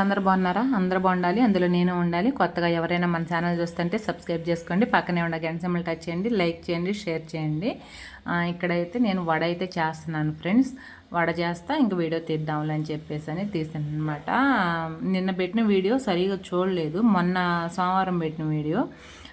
అందరు బాగున్నారా? అందరు బాగుండాలి. అందులో నేను ఉండాలి. కొత్తగా ఎవరైనా మన ఛానల్ చూస్తుంటే సబ్స్క్రైబ్ చేసుకోండి. పక్కనే ఉన్న గంట సింబల్ టచ్ చేయండి. లైక్ చేయండి. షేర్ చేయండి. ఇక్కడైతే నేను వడ అయితే చేస్తున్నాను ఫ్రెండ్స్. వడ చేస్తా ఇంక వీడియో తీద్దాంలే అని చెప్పేసి అని తీసాను అనమాట నిన్న పెట్టిన వీడియో సరిగా చూడలేదు. మొన్న సోమవారం పెట్టిన వీడియో.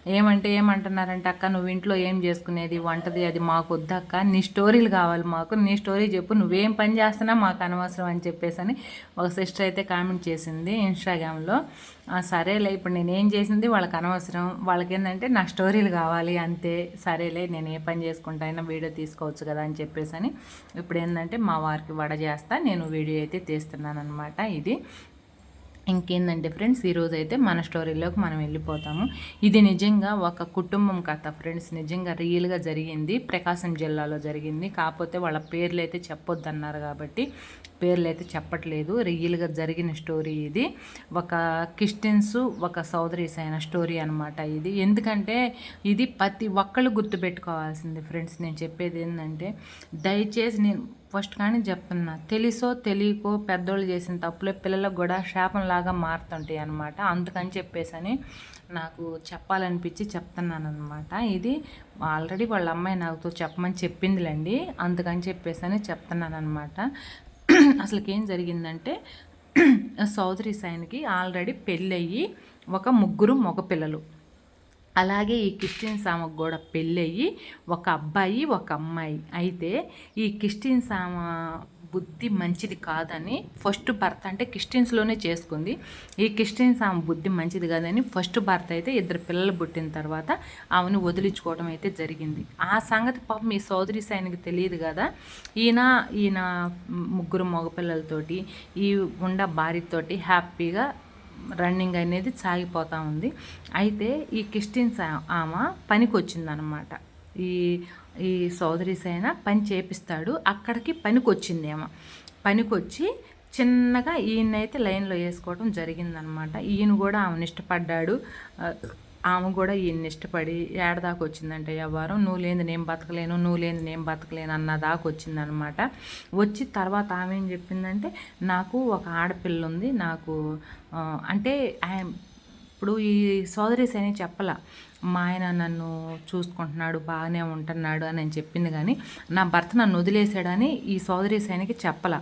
ఏమంటే ఏమంటున్నారంటే అక్క నువ్వు ఇంట్లో ఏం చేసుకునేది? వంటది అది మాకు వద్దక్క నీ స్టోరీలు కావాలి మాకు. నీ స్టోరీ చెప్పు. నువ్వేం పని చేస్తున్నా మాకు అనవసరం అని చెప్పేసి అని ఒక సిస్టర్ అయితే కామెంట్ చేసింది ఇన్స్టాగ్రామ్లో. సరేలే ఇప్పుడు నేను ఏం చేసింది? వాళ్ళకి అనవసరం. వాళ్ళకి ఏంటంటే నా స్టోరీలు కావాలి అంతే. సరేలే నేను ఏ పని చేసుకుంటా అయినా వీడియో తీసుకోవచ్చు కదా అని చెప్పేసి అని. ఇప్పుడు ఏంటంటే మా వారికి వడ చేస్తా. నేను వీడియో అయితే తీస్తున్నాను అనమాట ఇది. ఇంకేందంటే ఫ్రెండ్స్? ఈరోజు అయితే మన స్టోరీలోకి మనం వెళ్ళిపోతాము. ఇది నిజంగా ఒక కుటుంబం కథ ఫ్రెండ్స్. నిజంగా రియల్గా జరిగింది. ప్రకాశం జిల్లాలో జరిగింది. కాకపోతే వాళ్ళ పేర్లు అయితే చెప్పొద్దన్నారు కాబట్టి పేర్లు అయితే చెప్పట్లేదు. రియల్గా జరిగిన స్టోరీ ఇది. ఒక క్రిస్టియన్స్ ఒక సోదరీస్ అయిన స్టోరీ అనమాట ఇది. ఎందుకంటే ఇది ప్రతి ఒక్కళ్ళు గుర్తుపెట్టుకోవాల్సింది ఫ్రెండ్స్. నేను చెప్పేది ఏంటంటే దయచేసి నేను ఫస్ట్ కానీ చెప్తున్నా తెలుసో తెలియకో పెద్దోళ్ళు చేసిన తప్పులే పిల్లలకు కూడా శాపంలాగా మారుతుంటాయి అనమాట అందుకని చెప్పేసి నాకు చెప్పాలనిపించి చెప్తున్నాను అనమాట ఇది ఆల్రెడీ వాళ్ళ అమ్మాయి నాతో చెప్పమని చెప్పిందిలేండి. అందుకని చెప్పేసి అని చెప్తున్నాను అనమాట అసలుకి ఏం జరిగిందంటే సౌదరి సైన్కి ఆల్రెడీ పెళ్ళయ్యి ఒక ముగ్గురు మగపిల్లలు. అలాగే ఈ క్రిస్టియన్ సామకు కూడా పెళ్ళయ్యి ఒక అబ్బాయి ఒక అమ్మాయి. అయితే ఈ క్రిస్టియన్ సామ బుద్ధి మంచిది కాదని ఫస్ట్ భర్త అంటే క్రిస్టియన్స్లోనే చేసుకుంది. ఈ క్రిస్టియన్స్ ఆమె బుద్ధి మంచిది కాదని ఫస్ట్ భర్త అయితే ఇద్దరు పిల్లలు పుట్టిన తర్వాత ఆమెను వదిలించుకోవడం అయితే జరిగింది. ఆ సంగతి పాపం మీ సోదరి సైనికి తెలియదు కదా. ఈయన ఈయన ముగ్గురు మగపిల్లలతోటి ఈ ఉండ భార్యతోటి హ్యాపీగా రన్నింగ్ అనేది సాగిపోతూ ఉంది. అయితే ఈ క్రిస్టియన్స్ ఆమె పనికి వచ్చిందనమాట ఈ ఈ సోదరిస్ అయినా పని చేపిస్తాడు. అక్కడికి పనికి వచ్చిందేమో పనికి వచ్చి చిన్నగా ఈయనైతే లైన్లో వేసుకోవడం జరిగిందనమాట ఈయన కూడా ఆమెను ఇష్టపడ్డాడు. ఆమె కూడా ఈయన్ని ఇష్టపడి ఏడదాకా వచ్చిందంటే వ్యవహారం నువ్వు లేని నేను బతకలేను నువ్వు లేని నేను బతకలేను అన్న దాకా వచ్చిందనమాట. వచ్చి తర్వాత ఆమె ఏం చెప్పిందంటే నాకు ఒక ఆడపిల్ల ఉంది నాకు అంటే ఇప్పుడు ఈ సోదరీస్ అని చెప్పలా మా ఆయన నన్ను చూసుకుంటున్నాడు బాగానే ఉంటున్నాడు అని నేను చెప్పింది కానీ నా భర్త నన్ను వదిలేసాడని ఈ సోదరి సైనికి చెప్పలా.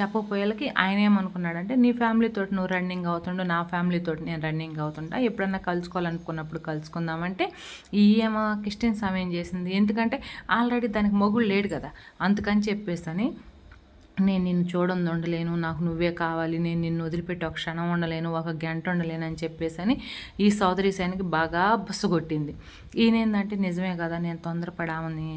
చెప్పపోయేలకి ఆయన ఏమనుకున్నాడంటే నీ ఫ్యామిలీతో నువ్వు రన్నింగ్ అవుతుండు నా ఫ్యామిలీతో నేను రన్నింగ్ అవుతుంటా ఎప్పుడన్నా కలుసుకోవాలనుకున్నప్పుడు కలుసుకుందామంటే ఈ ఏమో క్రిస్టియన్ సమయం చేసింది? ఎందుకంటే ఆల్రెడీ దానికి మొగుడు లేడు కదా. అందుకని చెప్పేసి నేను నిన్ను చూడండి ఉండలేను. నాకు నువ్వే కావాలి. నేను నిన్ను వదిలిపెట్టి ఒక క్షణం ఉండలేను ఒక గంట ఉండలేను అని చెప్పేసి అని ఈ సోదరి సైనికి బాగా బస్సు కొట్టింది. ఈయన ఏంటంటే నిజమే కదా నేను తొందరపడామని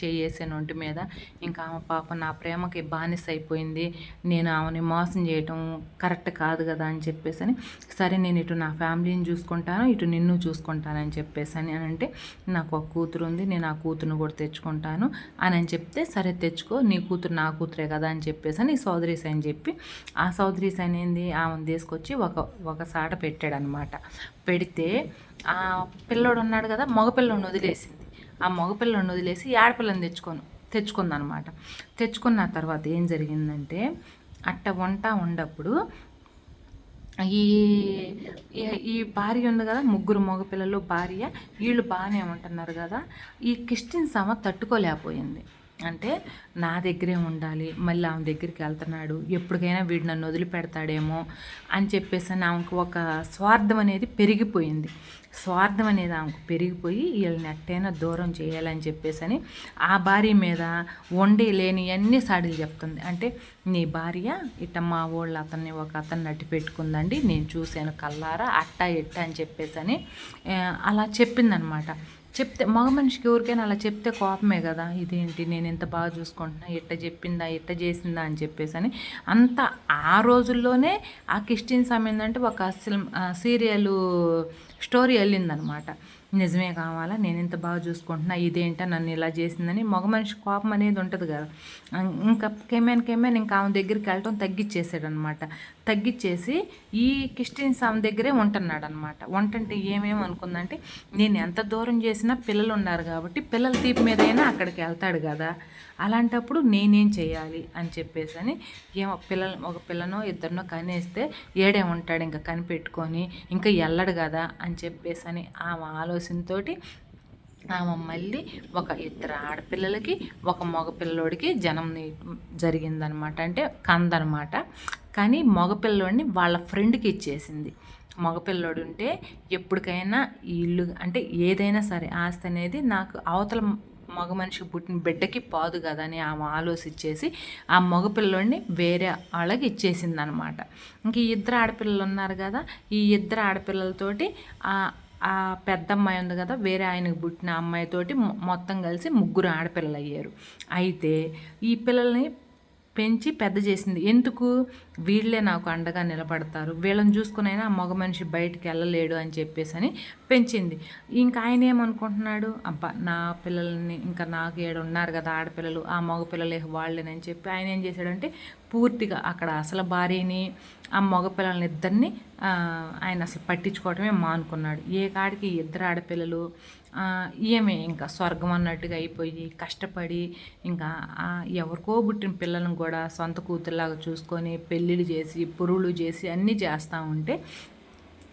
చేయేసాను ఒంటి మీద. ఇంకా ఆమె పాప నా ప్రేమకి బానిస అయిపోయింది. నేను ఆమెని మోసం చేయటం కరెక్ట్ కాదు కదా అని చెప్పేసి అని సరే నేను ఇటు నా ఫ్యామిలీని చూసుకుంటాను ఇటు నిన్ను చూసుకుంటానని చెప్పేసి అని అంటే నాకు ఒక కూతురు ఉంది నేను ఆ కూతురుని కూడా తెచ్చుకుంటాను అని అని చెప్తే సరే తెచ్చుకో నీ కూతురు నా కూతురే కదా అని చెప్పేసి అని సోదరి సైన్ చెప్పి ఆ సోదరి సైన్ ఏంది? ఆమెను తీసుకొచ్చి ఒక ఒక సాట పెట్టాడనమాట. పెడితే ఆ పిల్లోడు ఉన్నాడు కదా మగపిల్లోడిని వదిలేసింది. ఆ మగపిల్లని వదిలేసి ఆడపిల్లని తెచ్చుకోను తెచ్చుకుందనమాట. తెచ్చుకున్న తర్వాత ఏం జరిగిందంటే అట్ట వంట ఉండప్పుడు ఈ ఈ భార్య ఉంది కదా ముగ్గురు మగపిల్లలు భార్య వీళ్ళు బాగానే ఉంటున్నారు కదా ఈ క్రిస్టియన్ సమ తట్టుకోలేకపోయింది. అంటే నా దగ్గరే ఉండాలి మళ్ళీ ఆమె దగ్గరికి వెళ్తున్నాడు ఎప్పటికైనా వీడు నన్ను వదిలిపెడతాడేమో అని చెప్పేసి ఆమెకు ఒక స్వార్థం అనేది పెరిగిపోయింది. స్వార్థం అనేది ఆమెకు పెరిగిపోయి వీళ్ళని ఎట్టైనా దూరం చేయాలని చెప్పేసి ఆ భార్య మీద వండి లేని అన్ని సాడీలు చెప్తుంది. అంటే నీ భార్య ఇట్ట మా వాళ్ళు అతన్ని ఒక అతన్ని నట్టి పెట్టుకుందండి నేను చూశాను కల్లారా అట్ట ఇట్ట అని చెప్పేసి అలా చెప్పిందనమాట. చెప్తే మగ మనిషికి ఎవరికైనా అలా చెప్తే కోపమే కదా ఇదేంటి నేను ఎంత బాగా చూసుకుంటున్నా ఎట్ట చెప్పిందా ఎట్ట చేసిందా అని చెప్పేసి అని అంత ఆ రోజుల్లోనే ఆ క్రిస్టియన్స్ ఏంటంటే ఒక సీరియల్ స్టోరీ వెళ్ళిందనమాట. నిజమే కావాలా? నేను ఇంత బాగా చూసుకుంటున్నా ఇదేంటా నన్ను ఇలా చేసిందని? మగ మనిషి కోపం అనేది ఉంటుంది కదా. ఇంకా కెమెన్ కెమెన్ ఇంకా ఆమె దగ్గరికి వెళ్ళటం తగ్గించేసాడు అనమాట తగ్గిచ్చేసి ఈ క్రిస్టియన్స్ ఆమె దగ్గరే ఉంటున్నాడు అనమాట వంటంటే ఏమేమి అనుకుందంటే నేను ఎంత దూరం చేసినా పిల్లలు ఉన్నారు కాబట్టి పిల్లల తీపి మీదైనా అక్కడికి వెళ్తాడు కదా. అలాంటప్పుడు నేనేం చేయాలి అని చెప్పేసి అని ఏమో పిల్లలు ఒక పిల్లనో ఇద్దరినో కనేస్తే ఏడే ఉంటాడు ఇంకా కనిపెట్టుకొని ఇంకా వెళ్ళడు కదా అని చెప్పేసి అని ఆమె ఆలోచనతోటి ఆమె మళ్ళీ ఒక ఇద్దరు ఆడపిల్లలకి ఒక మగ పిల్లోడికి జనం జరిగిందనమాట. అంటే కందనమాట. కానీ మగపిల్లోడిని వాళ్ళ ఫ్రెండ్కి ఇచ్చేసింది. మగపిల్లోడు ఉంటే ఎప్పటికైనా ఈ ఇల్లు అంటే ఏదైనా సరే ఆస్తి అనేది నాకు అవతల మగ మనిషి పుట్టిన బిడ్డకి పాదు కదా అని ఆమె ఆలోచించేసి ఆ మగపిల్లోడిని వేరే వాళ్ళకి ఇచ్చేసింది అనమాట ఇంక ఇద్దరు ఆడపిల్లలు ఉన్నారు కదా ఈ ఇద్దరు ఆడపిల్లలతోటి ఆ పెద్ద అమ్మాయి ఉంది కదా వేరే ఆయనకు పుట్టిన అమ్మాయితోటి మొత్తం కలిసి ముగ్గురు ఆడపిల్లలు అయ్యారు అయితే ఈ పిల్లల్ని పెంచి పెద్ద చేసింది. ఎందుకు? వీళ్ళే నాకు అండగా నిలబడతారు. వీళ్ళని చూసుకునైనా మగ మనిషి బయటికి వెళ్ళలేడు అని చెప్పేసి అని పెంచింది. ఇంకా ఆయన ఏమనుకుంటున్నాడు? అబ్బా నా పిల్లల్ని ఇంకా నాకు ఏడు ఉన్నారు కదా ఆడపిల్లలు ఆ మగ పిల్లలే వాళ్ళేనని చెప్పి ఆయన ఏం చేశాడంటే పూర్తిగా అక్కడ అసలు భార్యని ఆ మగ పిల్లల్ని ఇద్దరిని ఆయన అసలు పట్టించుకోవటమే మానుకున్నాడు. ఏ కాడికి ఇద్దరు ఆడపిల్లలు ఏమే ఇంకా స్వర్గం అన్నట్టుగా అయిపోయి కష్టపడి ఇంకా ఎవరికో పుట్టిన పిల్లలను కూడా సొంత కూతురులాగా చూసుకొని పెళ్ళిళ్ళు చేసి పురువులు చేసి అన్నీ చేస్తూ ఉంటే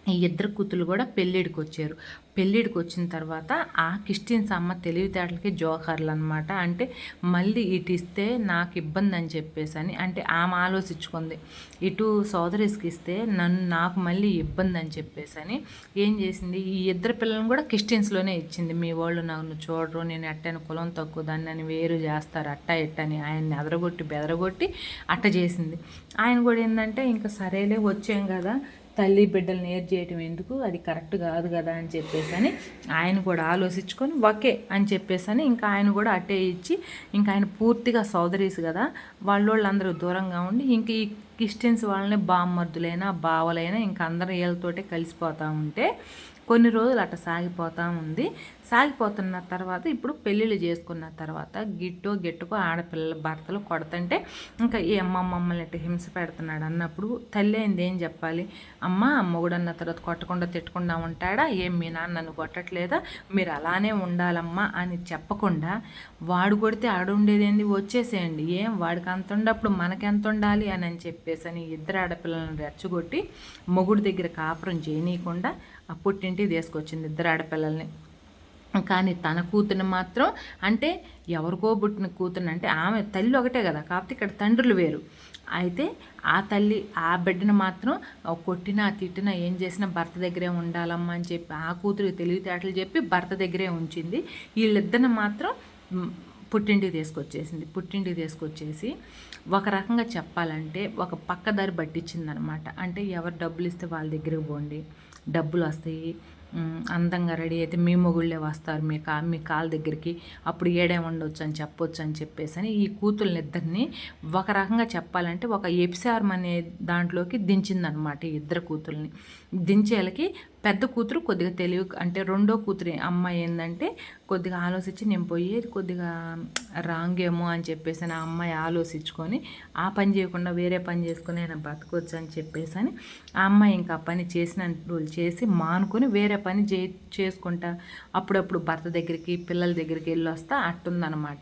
ఈ ఇద్దరు కూతురు కూడా పెళ్ళిడికి వచ్చారు. పెళ్ళిడికి వచ్చిన తర్వాత ఆ క్రిస్టియన్స్ అమ్మ తెలివితేటలకి జోకర్లు అనమాట అంటే మళ్ళీ ఇటు ఇస్తే నాకు ఇబ్బంది అని చెప్పేసి అని అంటే ఆమె ఆలోచించుకుంది. ఇటు సోదరిస్కి ఇస్తే నన్ను నాకు మళ్ళీ ఇబ్బంది అని చెప్పేసి అని ఏం చేసింది? ఈ ఇద్దరు పిల్లలను కూడా క్రిస్టియన్స్లోనే ఇచ్చింది. మీ వాళ్ళు నన్ను చూడరు నేను అట్టని కులం తక్కువ దాన్ని అని వేరు చేస్తారు అట్ట ఎట్టని ఆయన్ని ఎదరగొట్టి బెదరగొట్టి అట్ట చేసింది. ఆయన కూడా ఏంటంటే ఇంకా సరేలే వచ్చాం కదా తల్లి బిడ్డలు నేర్ చేయటం ఎందుకు? అది కరెక్ట్ కాదు కదా అని చెప్పేసి అని ఆయన కూడా ఆలోచించుకొని ఒకే అని చెప్పేసి అని ఇంకా ఆయన కూడా అట్టే ఇచ్చి ఇంకా ఆయన పూర్తిగా సోదరీస్ కదా వాళ్ళోళ్ళందరూ దూరంగా ఉండి ఇంక ఈ క్రిస్టియన్స్ వాళ్ళని బామ్మర్దులైనా బావలైనా ఇంకా అందరూ వీళ్ళతోటే కలిసిపోతూ ఉంటే కొన్ని రోజులు అట్ట సాగిపోతూ ఉంది. సాగిపోతున్న తర్వాత ఇప్పుడు పెళ్ళిళ్ళు చేసుకున్న తర్వాత గిట్టో గిట్టుకో ఆడపిల్లల భర్తలు కొడతంటే ఇంకా ఈ అమ్మ మమ్మల్ని ఇట్ట హింస పెడుతున్నాడు అన్నప్పుడు తల్లి అయింది ఏం చెప్పాలి? అమ్మ మొగుడు అన్న తర్వాత కొట్టకుండా తిట్టకుండా ఉంటాడా? ఏం మీ నాన్న నన్ను కొట్టట్లేదా? మీరు అలానే ఉండాలమ్మా అని చెప్పకుండా వాడు కొడితే ఆడుండేది ఏంది? వచ్చేసేయండి. ఏం? వాడికి అంత ఉండప్పుడు మనకెంత ఉండాలి అని అని చెప్పేసి అని ఇద్దరు ఆడపిల్లలను రెచ్చగొట్టి మొగుడు దగ్గర కాపురం చేయనీయకుండా పుట్టింటికి తీసుకొచ్చింది ఇద్దరు ఆడపిల్లల్ని. కానీ తన కూతురు మాత్రం అంటే ఎవరికో పుట్టిన కూతురు అంటే ఆమె తల్లి ఒకటే కదా కాకపోతే ఇక్కడ తండ్రులు వేరు. అయితే ఆ తల్లి ఆ బిడ్డను మాత్రం కొట్టినా తిట్టినా ఏం చేసినా భర్త దగ్గరే ఉండాలమ్మా అని చెప్పి ఆ కూతురికి తెలివితేటలు చెప్పి భర్త దగ్గరే ఉంచింది. వీళ్ళిద్దరిని మాత్రం పుట్టింటికి తీసుకొచ్చేసింది. పుట్టింటికి తీసుకొచ్చేసి ఒక రకంగా చెప్పాలంటే ఒక పక్కదారి పట్టించిందనమాట. అంటే ఎవరు డబ్బులు ఇస్తే వాళ్ళ దగ్గరికి పోండి డబ్బులు వస్తాయి. అందంగా రెడీ అయితే మీ మొగుళ్ళే వస్తారు మీ కా మీ కాళ్ళ దగ్గరికి. అప్పుడు ఏడే ఉండొచ్చు అని చెప్పొచ్చు అని చెప్పేసి అని ఈ కూతుళ్ళనిద్దరిని ఒక రకంగా చెప్పాలంటే ఒక ఎపిసారం అనే దాంట్లోకి దించిందనమాట ఈ ఇద్దరు కూతుల్ని దించేలకి పెద్ద కూతురు కొద్దిగా తెలివి అంటే రెండో కూతురు అమ్మాయి ఏంటంటే కొద్దిగా ఆలోచించి నేను పోయేది కొద్దిగా రాంగ్ ఏమో అని చెప్పేసి ఆ అమ్మాయి ఆలోచించుకొని ఆ పని చేయకుండా వేరే పని చేసుకుని ఆయన బతకొచ్చు అని చెప్పేసి అని ఆ అమ్మాయి ఇంకా ఆ పని చేసిన చేసి మానుకొని వేరే పని చే చేసుకుంటా. అప్పుడప్పుడు భర్త దగ్గరికి పిల్లల దగ్గరికి వెళ్ళి వస్తా అట్టుందనమాట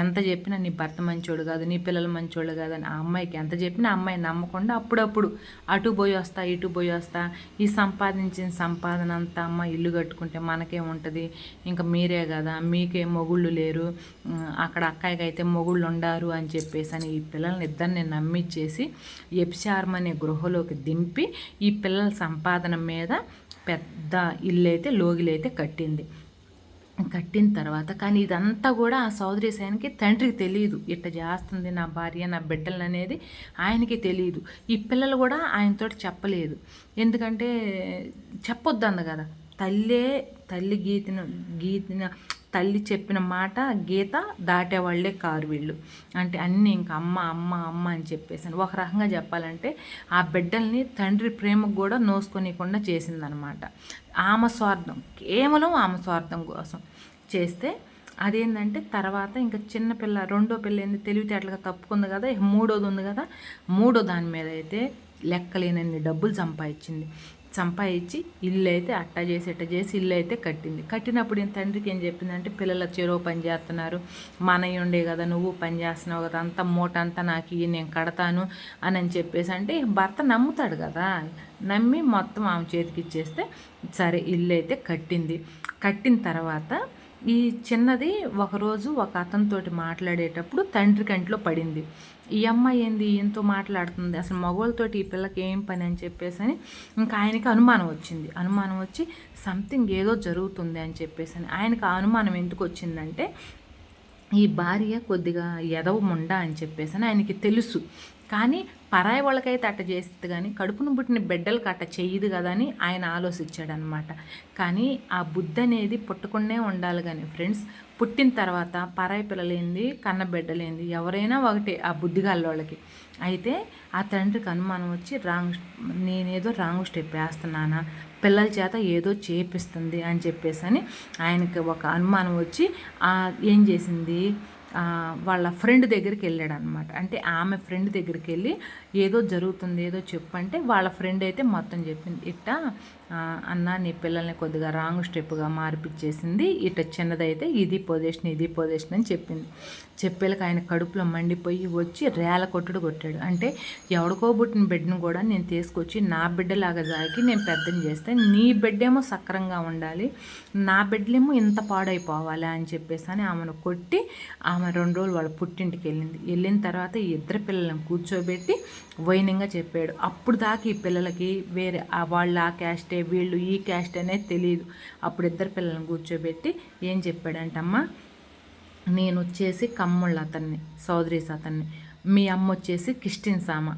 ఎంత చెప్పినా నీ భర్త మంచోడు కాదు నీ పిల్లలు మంచోళ్ళు కాదు అని ఆ అమ్మాయికి ఎంత చెప్పినా అమ్మాయి నమ్మకుండా అప్పుడప్పుడు అటు పోయి వస్తా ఇటు పోయి వస్తా. ఈ సంపాదించిన సంపాదన అంతా అమ్మ ఇల్లు కట్టుకుంటే మనకే ఉంటుంది. ఇంకా మీరే కదా మీకే మొగుళ్ళు లేరు. అక్కడ అక్కాయికి అయితే మొగుళ్ళు ఉండారు అని చెప్పేసి అని ఈ పిల్లల్ని ఇద్దరిని నమ్మిచ్చేసి ఎపిచారం అనే గృహలోకి దింపి ఈ పిల్లల సంపాదన మీద పెద్ద ఇల్లు అయితే లోగిలైతే కట్టింది. కట్టిన తర్వాత కానీ ఇదంతా కూడా ఆ సోదరి సేనకి తండ్రికి తెలియదు ఇట్ట చేస్తుంది నా భార్య నా బిడ్డలు అనేది ఆయనకి తెలియదు ఈ పిల్లలు కూడా ఆయనతో చెప్పలేదు. ఎందుకంటే చెప్పొద్దు అంద కదా. తల్లే తల్లి గీతిన గీతిన తల్లి చెప్పిన మాట గీత దాటేవాళ్ళే కారు వీళ్ళు. అంటే అన్నీ ఇంకా అమ్మ అమ్మ అమ్మ అని చెప్పేసాను ఒక రకంగా చెప్పాలంటే ఆ బిడ్డల్ని తండ్రి ప్రేమకు కూడా నోసుకొనికుండా చేసిందనమాట. ఆమె స్వార్థం కేవలం ఆమె స్వార్థం కోసం చేస్తే అదేంటంటే తర్వాత ఇంకా చిన్న పిల్ల రెండో పిల్ల ఏంది తెలివితేటలుగా తప్పుకుంది కదా మూడోది ఉంది కదా మూడో దాని మీద అయితే లెక్కలేనన్ని డబ్బులు సంపాదించింది. సంపాదించి ఇల్లు అయితే అట్ట చేసి అట్ట చేసి ఇల్లు అయితే కట్టింది. కట్టినప్పుడు నేను తండ్రికి ఏం చెప్పిందంటే పిల్లల చెరువు పని చేస్తున్నారు. మనయ్య ఉండే కదా నువ్వు పని చేస్తున్నావు కదా అంత మూట అంతా నాకు ఇవి నేను కడతాను అని అని చెప్పేసి అంటే భర్త నమ్ముతాడు కదా. నమ్మి మొత్తం ఆమె చేతికి ఇచ్చేస్తే సరే ఇల్లు అయితే కట్టింది. కట్టిన తర్వాత ఈ చిన్నది ఒకరోజు ఒక అతనితోటి మాట్లాడేటప్పుడు తండ్రి కంట్లో పడింది. ఈ అమ్మాయి ఏంది? ఎంతో మాట్లాడుతుంది. అసలు మగవాళ్ళతోటి ఈ పిల్లకి ఏం పని అని చెప్పేసి అని ఇంకా ఆయనకి అనుమానం వచ్చింది. అనుమానం వచ్చి సంథింగ్ ఏదో జరుగుతుంది అని చెప్పేసి అని ఆయనకు ఆ అనుమానం ఎందుకు వచ్చిందంటే ఈ భార్య కొద్దిగా ఎదవ ముండా అని చెప్పేసి అని ఆయనకి తెలుసు. కానీ పరాయి వాళ్ళకైతే అట్ట చేస్తుంది కానీ కడుపును పుట్టిన బిడ్డలకు అట్ట చేయదు కదా అని ఆయన ఆలోచించాడనమాట కానీ ఆ బుద్ధి అనేది పుట్టకుండా ఉండాలి కానీ ఫ్రెండ్స్ పుట్టిన తర్వాత పరాయి పిల్లలేంది కన్న బిడ్డలేంది ఎవరైనా ఒకటే ఆ బుద్ధి వాళ్ళకి. అయితే ఆ తండ్రికి అనుమానం వచ్చి రాంగ్ నేనేదో రాంగ్ స్టెప్ వేస్తున్నానా పిల్లల చేత ఏదో చేపిస్తుంది అని చెప్పేసి అని ఆయనకి ఒక అనుమానం వచ్చి ఏం చేసింది? వాళ్ళ ఫ్రెండ్ దగ్గరికి వెళ్ళాడు అనమాట అంటే ఆమె ఫ్రెండ్ దగ్గరికి వెళ్ళి ఏదో జరుగుతుంది ఏదో చెప్పంటే వాళ్ళ ఫ్రెండ్ అయితే మొత్తం చెప్పింది. ఇట్ట అన్న నీ పిల్లల్ని కొద్దిగా రాంగ్ స్టెప్గా మార్పిచ్చేసింది. ఇట చిన్నదైతే ఇది పొజిషన్ ఇది పొజిషన్ అని చెప్పింది. చెప్పేలకు ఆయన కడుపులో మండిపోయి వచ్చి రేల కొట్టుడు కొట్టాడు. అంటే ఎవడికో పుట్టిన బిడ్డను కూడా నేను తీసుకొచ్చి నా బిడ్డలాగా జాకి నేను పెద్దని చేస్తే నీ బిడ్డేమో సక్రంగా ఉండాలి నా బిడ్డలేమో ఇంత పాడైపోవాలి అని చెప్పేసి అని ఆమెను కొట్టి ఆమె రెండు రోజులు వాళ్ళ పుట్టింటికి వెళ్ళింది. వెళ్ళిన తర్వాత ఇద్దరు పిల్లలను కూర్చోబెట్టి వైనంగా చెప్పాడు. అప్పుడు దాకా ఈ పిల్లలకి వేరే వాళ్ళు ఆ క్యాస్టే వీళ్ళు ఈ క్యాస్ట్ అనేది తెలియదు అప్పుడు ఇద్దరు పిల్లల్ని కూర్చోబెట్టి ఏం చెప్పాడంటమ్మా? నేను వచ్చేసి కమ్ముళ్ళ అతన్ని సోదరీస్ అతన్ని. మీ అమ్మ వచ్చేసి కిస్టిన్ సామ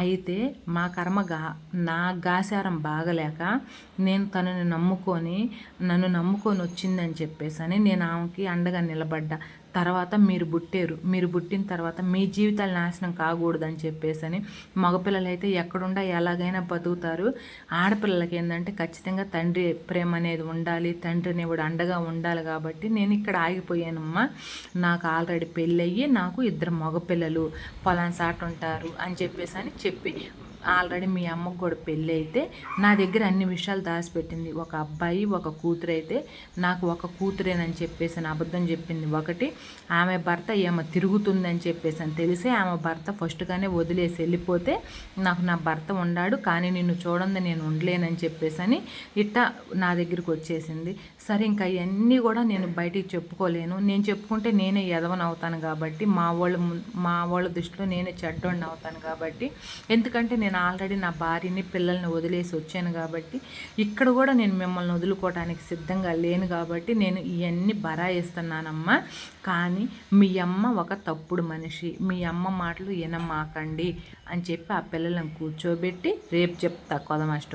అయితే మా కర్మ గా నా గాసారం బాగలేక నేను తనని నమ్ముకొని నన్ను నమ్ముకొని వచ్చిందని చెప్పేసి అని నేను ఆమెకి అండగా నిలబడ్డా. తర్వాత మీరు పుట్టారు మీరు పుట్టిన తర్వాత మీ జీవితాలు నాశనం కాకూడదని చెప్పేసి మగపిల్లలు అయితే ఎక్కడుండా ఎలాగైనా బతుకుతారు. ఆడపిల్లలకి ఏంటంటే ఖచ్చితంగా తండ్రి ప్రేమ అనేది ఉండాలి. తండ్రిని కూడా అండగా ఉండాలి కాబట్టి నేను ఇక్కడ ఆగిపోయానమ్మా. నాకు ఆల్రెడీ పెళ్ళయ్యి నాకు ఇద్దరు మగపిల్లలు. పొలాన్ సాట్ ఉంటారు అని చెప్పేసి అని చెప్పి ఆల్రెడీ మీ అమ్మకు కూడా పెళ్ళి అయితే నా దగ్గర అన్ని విషయాలు దాచిపెట్టింది. ఒక అబ్బాయి ఒక కూతురు అయితే నాకు ఒక కూతురేనని చెప్పేసి అని అబద్ధం చెప్పింది ఒకటి. ఆమె భర్త ఏమో తిరుగుతుంది అని చెప్పేసి అని తెలిసి ఆమె భర్త ఫస్ట్గానే వదిలేసి వెళ్ళిపోతే నాకు నా భర్త ఉండాడు కానీ నిన్ను చూడండి నేను ఉండలేనని చెప్పేసి అని ఇట్ట నా దగ్గరికి వచ్చేసింది. సరే ఇంకా ఇవన్నీ కూడా నేను బయటికి చెప్పుకోలేను. నేను చెప్పుకుంటే నేనే ఎదవని అవుతాను కాబట్టి మా వాళ్ళ మా వాళ్ళ దృష్టిలో నేనే చెడ్డోడిని అవుతాను కాబట్టి ఎందుకంటే నేను ఆల్రెడీ నా భార్యని పిల్లల్ని వదిలేసి వచ్చాను కాబట్టి ఇక్కడ కూడా నేను మిమ్మల్ని వదులుకోవడానికి సిద్ధంగా లేను కాబట్టి నేను ఇవన్నీ బరాయిస్తున్నానమ్మా. కానీ మీ అమ్మ ఒక తప్పుడు మనిషి. మీ అమ్మ మాటలు వినమాకండి అని చెప్పి ఆ పిల్లలను కూర్చోబెట్టి రేపు చెప్తా కొదమాస్టర్